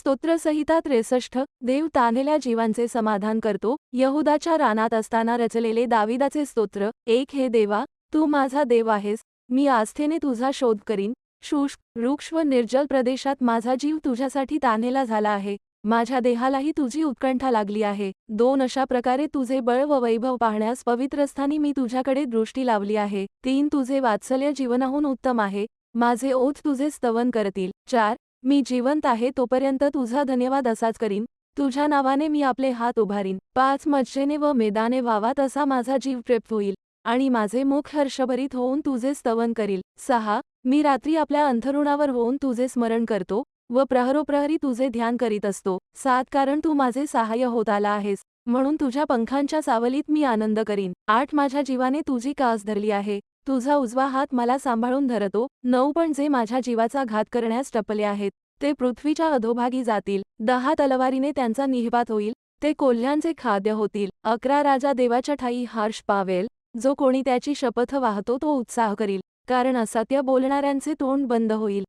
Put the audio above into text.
स्तोत्रसहिता त्रेसष्ट देव ताणलेल्या जीवांचे समाधान करतो यहुदाच्या रानात असताना रचलेले दाविदाचे स्तोत्र एक हे देवा तू माझा देव आहेस मी आस्थेने तुझा शोध करीन शुष्क वृक्ष व निर्जल प्रदेशात माझा जीव तुझ्यासाठी तान्हेला झाला आहे माझ्या देहालाही तुझी उत्कंठा लागली आहे दोन अशा प्रकारे तुझे बळ व वैभव पाहण्यास पवित्रस्थानी मी तुझ्याकडे दृष्टी लावली आहे तीन तुझे वात्सल्य जीवनाहून उत्तम आहे माझे ओथ तुझे स्तवन करतील चार मी जिवंत आहे तोपर्यंत तुझा धन्यवाद असाच करीन. तुझ्या नावाने मी आपले हात उभारीन. पाच मज्जेने व मेदाने व्हावा असा माझा जीव तृप्त होईल आणि माझे मुख हर्षभरीत होऊन तुझे स्तवन करील. सहा मी रात्री आपल्या अंथरुणावर होऊन तुझे स्मरण करतो व प्रहरोप्रहरी तुझे ध्यान करीत असतो. सात कारण तू माझे सहाय्य होत आला आहेस म्हणून तुझ्या पंखांच्या सावलीत मी आनंद करीन. आठ माझ्या जीवाने तुझी कास धरली आहे. तुझा उजवा हात मला सांभाळून धरतो नऊ पण जे माझ्या जीवाचा घात करण्यास टपले आहेत ते पृथ्वीच्या अधोभागी जातील दहा तलवारीने त्यांचा निहिपात होईल ते कोल्ह्यांचे खाद्य होतील अकरा राजा देवाच्या ठाई हर्ष पावेल जो कोणी त्याची शपथ वाहतो तो उत्साह करील कारण असत्य बोलणाऱ्यांचे तोंड बंद होईल.